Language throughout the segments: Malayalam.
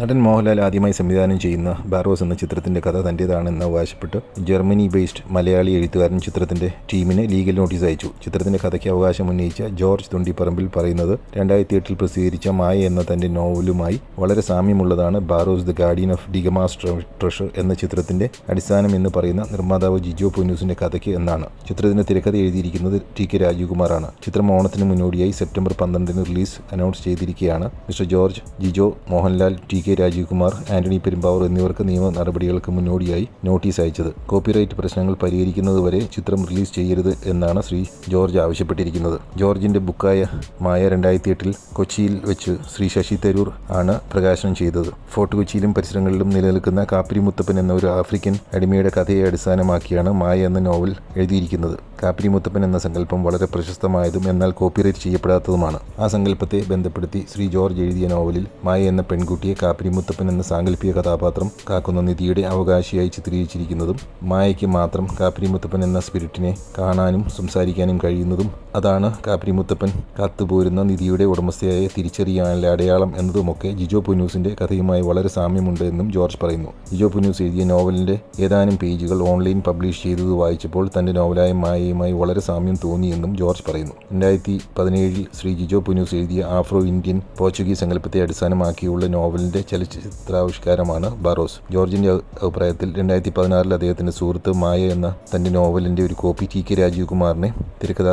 നടൻ മോഹൻലാൽ ആദ്യമായി സംവിധാനം ചെയ്യുന്ന ബാറോസ് എന്ന ചിത്രത്തിന്റെ കഥ തന്റേതാണെന്ന് അവകാശപ്പെട്ട് ജർമ്മനി ബേസ്ഡ് മലയാളി എഴുത്തുകാരൻ ചിത്രത്തിന്റെ ടീമിന് ലീഗൽ നോട്ടീസ് അയച്ചു. ചിത്രത്തിന്റെ കഥയ്ക്ക് അവകാശം ഉന്നയിച്ച ജോർജ് തുണ്ടിപ്പറമ്പിൽ പറയുന്നത് രണ്ടായിരത്തി എട്ടിൽ പ്രസിദ്ധീകരിച്ച മായ എന്ന തന്റെ നോവലുമായി വളരെ സാമ്യമുള്ളതാണ് Barroz the guardian of D'Gama's treasure എന്ന ചിത്രത്തിന്റെ അടിസ്ഥാനം എന്ന് പറയുന്ന നിർമ്മാതാവ് ജിജോ പൊന്നൂസിന്റെ കഥയ്ക്ക് എന്നാണ്. ചിത്രത്തിന്റെ തിരക്കഥ എഴുതിയിരിക്കുന്നത് ടി കെ രാജീവ്കുമാറാണ് ചിത്രം ഓണത്തിന് മുന്നോടിയായി സെപ്റ്റംബർ പന്ത്രണ്ടിന് റിലീസ് അനൗൺസ് ചെയ്തിരിക്കുകയാണ് Mr George Jijo Mohanlal T K Rajeevkumar Antony Perumbavoor എന്നിവർക്ക് നിയമ നടപടികൾക്ക് മുന്നോടിയായി നോട്ടീസ് അയച്ചത്. കോപ്പിറൈറ്റ് പ്രശ്നങ്ങൾ പരിഹരിക്കുന്നതുവരെ ചിത്രം റിലീസ് ചെയ്യരുത് എന്നാണ് ശ്രീ ജോർജ് ആവശ്യപ്പെട്ടിരിക്കുന്നത്. ജോർജിന്റെ ബുക്കായ മായ രണ്ടായിരത്തി എട്ടിൽ കൊച്ചിയിൽ വെച്ച് ശ്രീ ശശി തരൂർ ആണ് പ്രകാശനം ചെയ്തത്. ഫോർട്ട് കൊച്ചിയിലും പരിസരങ്ങളിലും നിലനിൽക്കുന്ന കാപ്പിരി മുത്തപ്പൻ എന്ന ഒരു ആഫ്രിക്കൻ അടിമയുടെ കഥയെ അടിസ്ഥാനമാക്കിയാണ് മായ എന്ന നോവൽ എഴുതിയിരിക്കുന്നത്. കാപ്പിരി മുത്തപ്പൻ എന്ന സങ്കല്പം വളരെ പ്രശസ്തമായതും എന്നാൽ കോപ്പിറൈറ്റ് ചെയ്യപ്പെടാത്തതുമാണ്. ആ സങ്കല്പത്തെ ബന്ധപ്പെടുത്തി ശ്രീ ജോർജ് എഴുതിയ നോവലിൽ മായ എന്ന പെൺകുട്ടിയെ കാപ്പിരി മുത്തപ്പൻ എന്ന സാങ്കല്പിക കഥാപാത്രം കാക്കുന്ന നിധിയുടെ അവകാശിയായി ചിത്രീകരിച്ചിരിക്കുന്നതും മായയ്ക്ക് മാത്രം കാപ്പിരി മുത്തപ്പൻ എന്ന സ്പിരിറ്റിനെ കാണാനും സംസാരിക്കാനും കഴിയുന്നതും അതാണ് കാപ്പിരി മുത്തപ്പൻ കാത്തുപോരുന്ന നിധിയുടെ ഉടമസ്ഥയായ തിരിച്ചറിയാനുള്ള അടയാളം എന്നതുമൊക്കെ ജിജോ പുന്യൂസിന്റെ കഥയുമായി വളരെ സാമ്യമുണ്ട് എന്നും ജോർജ് പറയുന്നു. ജിജോ പുന്യൂസ് എഴുതിയ നോവലിന്റെ ഏതാനും പേജുകൾ ഓൺലൈൻ പബ്ലിഷ് ചെയ്തത് വായിച്ചപ്പോൾ തന്റെ നോവലായ മായയുമായി വളരെ സാമ്യം തോന്നിയെന്നും ജോർജ് പറയുന്നു. രണ്ടായിരത്തി പതിനേഴിൽ ശ്രീ ജിജോ പുന്യൂസ് എഴുതിയ ആഫ്രോ ഇന്ത്യൻ പോർച്ചുഗീസ് സങ്കല്പത്തെ അടിസ്ഥാനമാക്കിയുള്ള നോവലിന്റെ ചലച്ചിത്രാവിഷ്കാരമാണ് ബാറോസ്. ജോർജിന്റെ അഭിപ്രായത്തിൽ രണ്ടായിരത്തി പതിനാറിൽ അദ്ദേഹത്തിന്റെ സുഹൃത്ത് മായ എന്ന തന്റെ നോവലിന്റെ ഒരു കോപ്പി ടി കെ രാജീവ് കുമാറിനെ തിരക്കഥ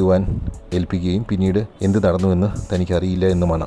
എഴുതുവാൻ ഏൽപ്പിക്കുകയും പിന്നീട് എന്ത് നടന്നുവെന്ന് തനിക്കറിയില്ല എന്നുമാണ്.